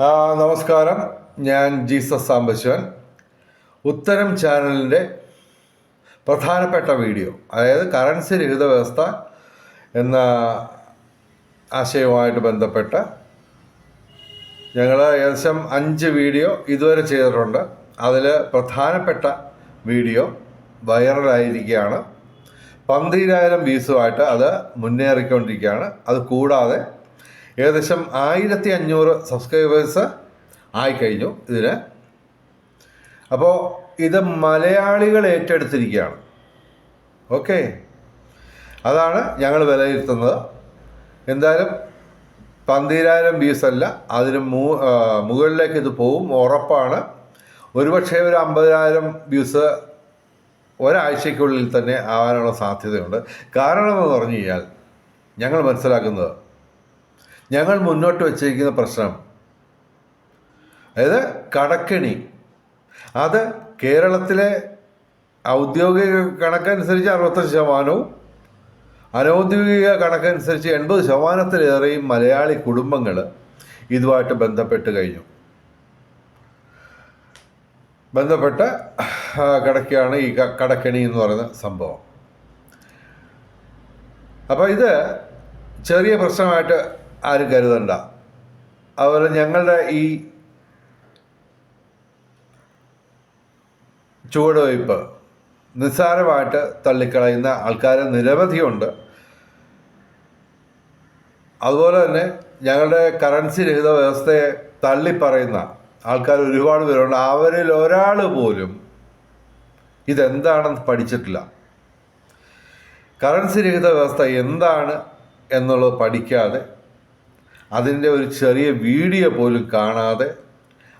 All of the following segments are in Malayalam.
നമസ്കാരം. ഞാൻ ജീസസ് സാംബശിവൻ. ഉത്തരം ചാനലിന്റെ പ്രധാനപ്പെട്ട വീഡിയോ അതായത് കറൻസി രഹിത വ്യവസ്ഥ എന്ന ആശയവുമായിട്ട് ബന്ധപ്പെട്ട ഞങ്ങൾ ഏകദേശം അഞ്ച് വീഡിയോ ഇതുവരെ ചെയ്തിട്ടുണ്ട്. അതിൽ പ്രധാനപ്പെട്ട വീഡിയോ വൈറലായിരിക്കുകയാണ്. പന്തിരായിരം വ്യൂസുമായിട്ട് അത് മുന്നേറിക്കൊണ്ടിരിക്കുകയാണ്. അത് കൂടാതെ ഏകദേശം ആയിരത്തി അഞ്ഞൂറ് സബ്സ്ക്രൈബേഴ്സ് ആയിക്കഴിഞ്ഞു ഇതിന്. അപ്പോൾ ഇത് മലയാളികൾ ഏറ്റെടുത്തിരിക്കുകയാണ്. ഓക്കെ? അതാണ് ഞങ്ങൾ വിലയിരുത്തുന്നത്. എന്തായാലും പന്തിരായിരം വ്യൂസ് അല്ല അതിന് മൂ മുകളിലേക്ക് ഇത് പോവും ഉറപ്പാണ്. ഒരുപക്ഷെ ഒരു അമ്പതിനായിരം വ്യൂസ് ഒരാഴ്ചയ്ക്കുള്ളിൽ തന്നെ ആവാനുള്ള സാധ്യതയുണ്ട്. കാരണം എന്ന് പറഞ്ഞു കഴിഞ്ഞാൽ ഞങ്ങൾ മനസ്സിലാക്കുന്നത് ഞങ്ങൾ മുന്നോട്ട് വച്ചിരിക്കുന്ന പ്രശ്നം. അതായത് കടക്കെണി. അത് കേരളത്തിലെ ഔദ്യോഗിക കണക്കനുസരിച്ച് അറുപത്തഞ്ച് ശതമാനവും അനൗദ്യോഗിക കണക്കനുസരിച്ച് എൺപത് ശതമാനത്തിലേറെയും മലയാളി കുടുംബങ്ങൾ ഇതുമായിട്ട് ബന്ധപ്പെട്ട് കഴിഞ്ഞു. ബന്ധപ്പെട്ട് കടക്കാണ് ഈ കടക്കെണി എന്ന് പറയുന്ന സംഭവം. അപ്പോൾ ഇത് ചെറിയ പ്രശ്നമായിട്ട് ആരും കരുതണ്ട. അതുപോലെ ഞങ്ങളുടെ ഈ ചുവടുവയ്പ് നിസ്സാരമായിട്ട് തള്ളിക്കളയുന്ന ആൾക്കാർ നിരവധിയുണ്ട്. അതുപോലെ തന്നെ ഞങ്ങളുടെ കറൻസി രഹിത വ്യവസ്ഥയെ തള്ളിപ്പറയുന്ന ആൾക്കാർ ഒരുപാട് പേരുണ്ട്. അവരിൽ ഒരാൾ പോലും ഇതെന്താണെന്ന് പഠിച്ചിട്ടില്ല. കറൻസി രഹിത വ്യവസ്ഥ എന്താണ് എന്നുള്ളത് പഠിക്കാതെ അതിന്റെ ഒരു ചെറിയ വീഡിയോ പോലും കാണാതെ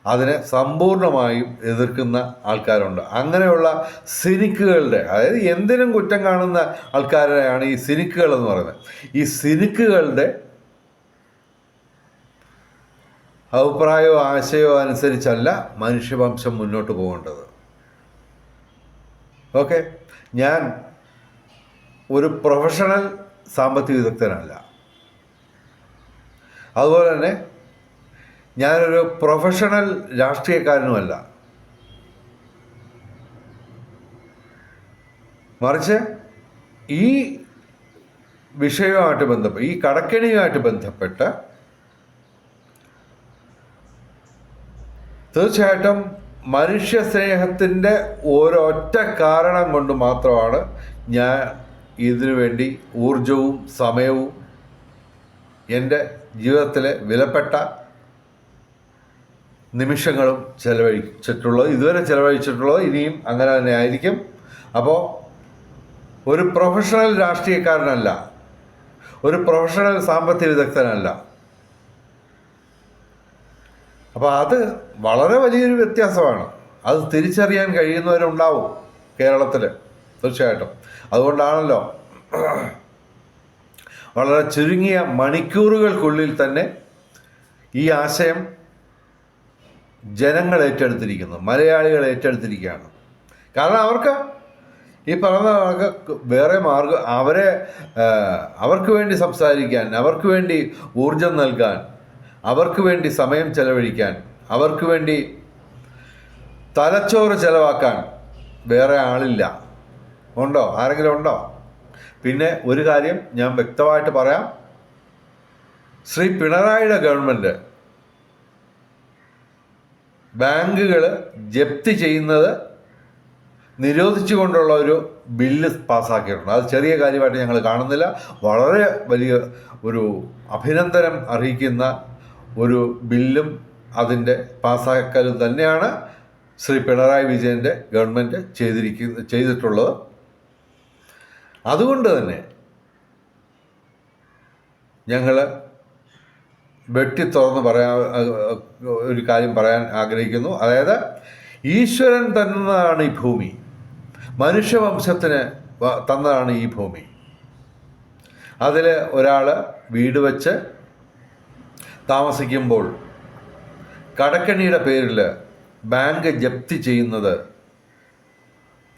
അതിനെ സമ്പൂർണമായും എതിർക്കുന്ന ആൾക്കാരുണ്ട്. അങ്ങനെയുള്ള സിനിക്കുകളുടെ അതായത് എന്തിനും കുറ്റം കാണുന്ന ആൾക്കാരെയാണ് ഈ സിനിക്കുകൾ എന്ന് പറയുന്നത്. ഈ സിനിക്കുകളുടെ അഭിപ്രായമോ ആശയോ അനുസരിച്ചല്ല മനുഷ്യവംശം മുന്നോട്ട് പോകേണ്ടത്. ഓക്കെ? ഞാൻ ഒരു പ്രൊഫഷണൽ സാമ്പത്തിക വിദഗ്ധനല്ല. അതുപോലെ തന്നെ ഞാനൊരു പ്രൊഫഷണൽ രാഷ്ട്രീയക്കാരനുമല്ല. മറിച്ച് ഈ വിഷയവുമായിട്ട് ബന്ധപ്പെട്ട് ഈ കടക്കെണിയുമായിട്ട് ബന്ധപ്പെട്ട് തീർച്ചയായിട്ടും മനുഷ്യ സ്നേഹത്തിന്റെ ഒരൊറ്റ കാരണം കൊണ്ട് മാത്രമാണ് ഞാൻ ഇതിനു വേണ്ടി ഊർജവും സമയവും എന്റെ ജീവിതത്തിലെ വിലപ്പെട്ട നിമിഷങ്ങളും ചെലവഴിച്ചിട്ടുള്ളത് ഇതുവരെ ചെലവഴിച്ചിട്ടുള്ളത് ഇനിയും അങ്ങനെ തന്നെ ആയിരിക്കും. അപ്പോൾ ഒരു പ്രൊഫഷണൽ രാഷ്ട്രീയക്കാരനല്ല ഒരു പ്രൊഫഷണൽ സാമ്പത്തിക വിദഗ്ധനല്ല. അപ്പോൾ അത് വളരെ വലിയൊരു വ്യത്യാസമാണ്. അത് തിരിച്ചറിയാൻ കഴിയുന്നവരുണ്ടാവും കേരളത്തിൽ തീർച്ചയായിട്ടും. അതുകൊണ്ടാണല്ലോ വളരെ ചുരുങ്ങിയ മണിക്കൂറുകൾക്കുള്ളിൽ തന്നെ ഈ ആശയം ജനങ്ങൾ ഏറ്റെടുത്തിരിക്കുന്നു മലയാളികൾ ഏറ്റെടുത്തിരിക്കുകയാണ്. കാരണം അവർക്ക് ഈ പറഞ്ഞ കണക്ക് വേറെ മാർഗം അവരെ അവർക്ക് വേണ്ടി സംസാരിക്കാൻ അവർക്ക് വേണ്ടി ഊർജം നൽകാൻ അവർക്ക് വേണ്ടി സമയം ചെലവഴിക്കാൻ അവർക്ക് വേണ്ടി തലച്ചോറ് ചെലവാക്കാൻ വേറെ ആളില്ല. ഉണ്ടോ? ആരെങ്കിലും ഉണ്ടോ? പിന്നെ ഒരു കാര്യം ഞാൻ വ്യക്തമായിട്ട് പറയാം. ശ്രീ പിണറായിയുടെ ഗവൺമെന്റ് ബാങ്കുകൾ ജപ്തി ചെയ്യുന്നത് നിരോധിച്ചുകൊണ്ടുള്ള ഒരു ബില്ല് പാസ്സാക്കിയിട്ടുണ്ട്. അത് ചെറിയ കാര്യമായിട്ട് ഞങ്ങൾ കാണുന്നില്ല. വളരെ വലിയ ഒരു അഭിനന്ദനം അർഹിക്കുന്ന ഒരു ബില്ലും അതിന്റെ പാസ്സാക്കലും തന്നെയാണ് ശ്രീ പിണറായി വിജയന്റെ ഗവൺമെന്റ് ചെയ്തിരിക്കുന്ന ചെയ്തിട്ടുള്ളത്. അതുകൊണ്ട് തന്നെ ഞങ്ങൾ വെട്ടി തുറന്ന് പറയാൻ ഒരു കാര്യം പറയാൻ ആഗ്രഹിക്കുന്നു. അതായത് ഈശ്വരൻ തന്നതാണ് ഈ ഭൂമി. മനുഷ്യവംശത്തിന് തന്നതാണ് ഈ ഭൂമി. അതിൽ ഒരാൾ വീട് വെച്ച് താമസിക്കുമ്പോൾ കടക്കണിയുടെ പേരിൽ ബാങ്ക് ജപ്തി ചെയ്യുന്നത്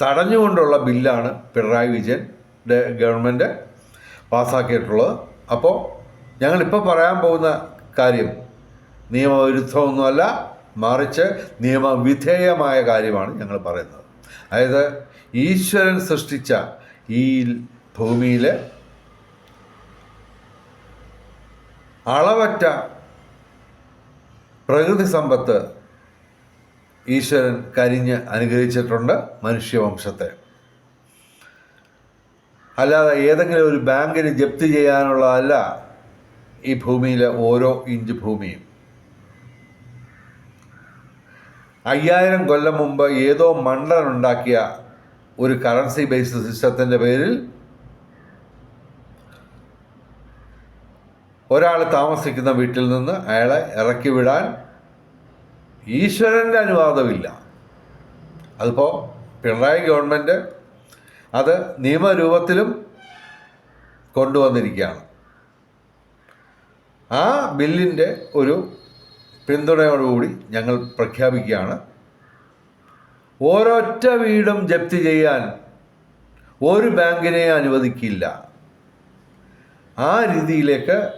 തടഞ്ഞുകൊണ്ടുള്ള ബില്ലാണ് പിണറായി വിജയന്റെ ഗവൺമെന്റ് പാസ്സാക്കിയിട്ടുള്ളത്. അപ്പോൾ ഞങ്ങളിപ്പോൾ പറയാൻ പോകുന്ന കാര്യം നിയമവിരുദ്ധമൊന്നുമല്ല മറിച്ച് നിയമവിധേയമായ കാര്യമാണ് ഞങ്ങൾ പറയുന്നത്. അതായത് ഈശ്വരൻ സൃഷ്ടിച്ച ഈ ഭൂമിയിൽ അളവറ്റ പ്രകൃതി സമ്പത്ത് ഈശ്വരൻ കരിഞ്ഞ് അനുഗ്രഹിച്ചിട്ടുണ്ട് മനുഷ്യവംശത്തെ. അല്ലാതെ ഏതെങ്കിലും ഒരു ബാങ്കിന് ജപ്തി ചെയ്യാനുള്ളതല്ല ഈ ഭൂമിയിലെ ഓരോ ഇഞ്ച് ഭൂമിയും. അയ്യായിരം കൊല്ലം മുമ്പ് ഏതോ മണ്ടൻ ഉണ്ടാക്കിയ ഒരു കറൻസി ബേസ്ഡ് സിസ്റ്റത്തിന്റെ പേരിൽ ഒരാൾ താമസിക്കുന്ന വീട്ടിൽ നിന്ന് അയാളെ ഇറക്കി വിടാൻ ഈശ്വരന്റെ അനുവാദമില്ല. അതിപ്പോൾ പിണറായി ഗവൺമെന്റ് അത് നിയമരൂപത്തിലും കൊണ്ടുവന്നിരിക്കുകയാണ്. ആ ബില്ലിന്റെ ഒരു പിന്തുണയോടുകൂടി ഞങ്ങൾ പ്രഖ്യാപിക്കുകയാണ്. ഓരൊറ്റ വീടും ജപ്തി ചെയ്യാൻ ഒരു ബാങ്കിനെ അനുവദിക്കില്ല. ആ രീതിയിലേക്ക്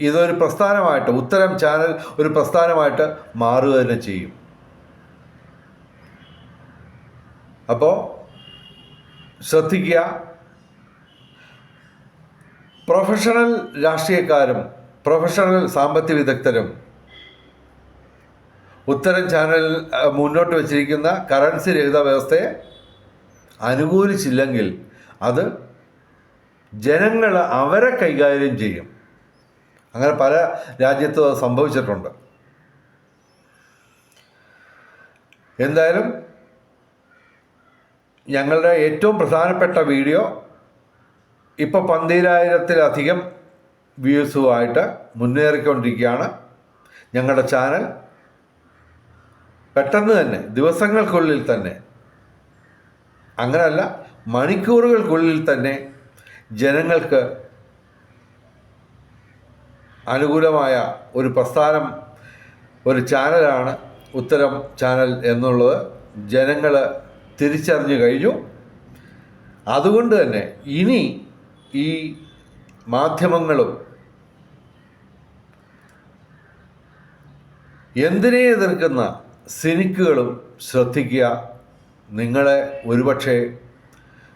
ഇതൊരു പ്രസ്ഥാനമായിട്ട് ഉത്തരം ചാനൽ ഒരു പ്രസ്ഥാനമായിട്ട് മാറുക തന്നെ ചെയ്യും. അപ്പോൾ ശ്രദ്ധിക്കുക. പ്രൊഫഷണൽ രാഷ്ട്രീയക്കാരും പ്രൊഫഷണൽ സാമ്പത്തിക വിദഗ്ധരും ഉത്തരം ചാനൽ മുന്നോട്ട് വച്ചിരിക്കുന്ന കറൻസി രഹിത വ്യവസ്ഥയെ അനുകൂലിച്ചില്ലെങ്കിൽ അത് ജനങ്ങൾ അവരെ കൈകാര്യം ചെയ്യും. അങ്ങനെ പല രാജ്യത്തും സംഭവിച്ചിട്ടുണ്ട്. എന്തായാലും ഞങ്ങളുടെ ഏറ്റവും പ്രധാനപ്പെട്ട വീഡിയോ ഇപ്പോൾ പന്തീരായിരത്തിലധികം വ്യൂസുമായിട്ട് മുന്നേറിക്കൊണ്ടിരിക്കുകയാണ് ഞങ്ങളുടെ ചാനൽ. പെട്ടെന്ന് തന്നെ ദിവസങ്ങൾക്കുള്ളിൽ തന്നെ അങ്ങനല്ല മണിക്കൂറുകൾക്കുള്ളിൽ തന്നെ ജനങ്ങൾക്ക് അനുകൂലമായ ഒരു പ്രസ്ഥാനം ഒരു ചാനലാണ് ഉത്തരം ചാനൽ എന്നുള്ളത്. ജനങ്ങൾ തിരിച്ചറിഞ്ഞു കഴിഞ്ഞു. അതുകൊണ്ട് തന്നെ ഇനി ഈ മാധ്യമങ്ങളും എന്തിനെ എതിർക്കുന്ന സിനിക്കുകളും ശ്രദ്ധിക്കുക. നിങ്ങളെ ഒരുപക്ഷെ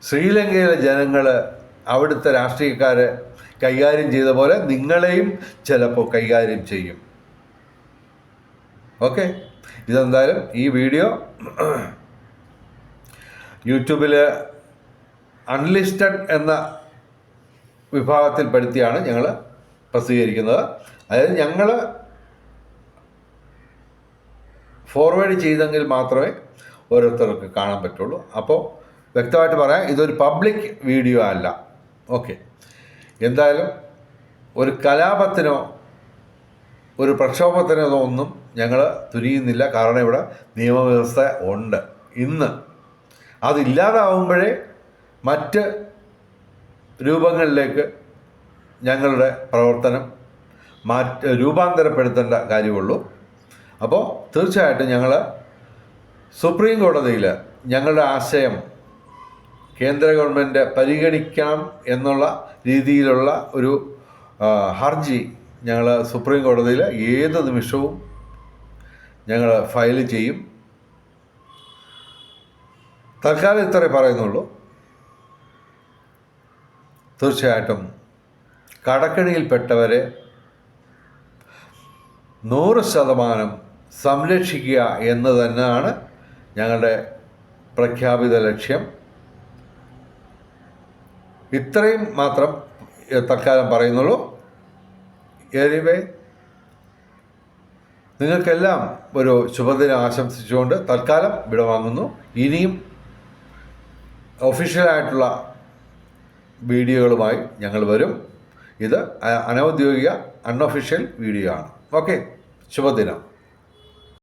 ശ്രീലങ്കയിലെ ജനങ്ങൾ അവിടുത്തെ രാഷ്ട്രീയക്കാർ കൈകാര്യം ചെയ്ത പോലെ നിങ്ങളെയും ചിലപ്പോൾ കൈകാര്യം ചെയ്യും. ഓക്കെ? ഇതെന്തായാലും ഈ വീഡിയോ യൂട്യൂബിൽ അൺലിസ്റ്റഡ് എന്ന വിഭാഗത്തിൽപ്പെടുത്തിയാണ് ഞങ്ങൾ പ്രസിദ്ധീകരിക്കുന്നത്. അതായത് ഞങ്ങൾ ഫോർവേഡ് ചെയ്തെങ്കിൽ മാത്രമേ ഓരോരുത്തർക്ക് കാണാൻ പറ്റുള്ളൂ. അപ്പോൾ വ്യക്തമായിട്ട് പറയാം ഇതൊരു പബ്ലിക് വീഡിയോ അല്ല. ഓക്കെ. എന്തായാലും ഒരു കലാപത്തിനോ ഒരു പ്രക്ഷോഭത്തിനോ ഒന്നും ഞങ്ങൾ തുനിയുന്നില്ല. കാരണം ഇവിടെ നിയമവ്യവസ്ഥ ഉണ്ട്. ഇന്ന് അതില്ലാതാവുമ്പോഴേ മറ്റ് രൂപങ്ങളിലേക്ക് ഞങ്ങളുടെ പ്രവർത്തനം മാറ്റ രൂപാന്തരപ്പെടുത്തേണ്ട കാര്യമുള്ളൂ. അപ്പോൾ തീർച്ചയായിട്ടും ഞങ്ങൾ സുപ്രീം കോടതിയിൽ ഞങ്ങളുടെ ആശയം കേന്ദ്ര ഗവൺമെന്റ് പരിഗണിക്കണം എന്നുള്ള രീതിയിലുള്ള ഒരു ഹർജി ഞങ്ങൾ സുപ്രീം കോടതിയിൽ ഏത് നിമിഷവും ഞങ്ങൾ ഫയൽ ചെയ്യും. തൽക്കാലം ഇത്രേ പറയുന്നുള്ളൂ. തീർച്ചയായിട്ടും കടക്കണിയിൽപ്പെട്ടവരെ നൂറ് ശതമാനം സംരക്ഷിക്കുക എന്ന് തന്നെയാണ് ഞങ്ങളുടെ പ്രഖ്യാപിത ലക്ഷ്യം. ഇത്രയും മാത്രം തൽക്കാലം പറയുന്നുള്ളൂ. എനിവേ നിങ്ങൾക്കെല്ലാം ഒരു ശുഭദിനം ആശംസിച്ചുകൊണ്ട് തൽക്കാലം വിടവാങ്ങുന്നു. ഇനിയും ഒഫീഷ്യലായിട്ടുള്ള വീഡിയോകളുമായി ഞങ്ങൾ വരും. ഇത് അനൗദ്യോഗിക അൺഒഫീഷ്യൽ വീഡിയോ ആണ്. ഓക്കെ ശുഭദിനം.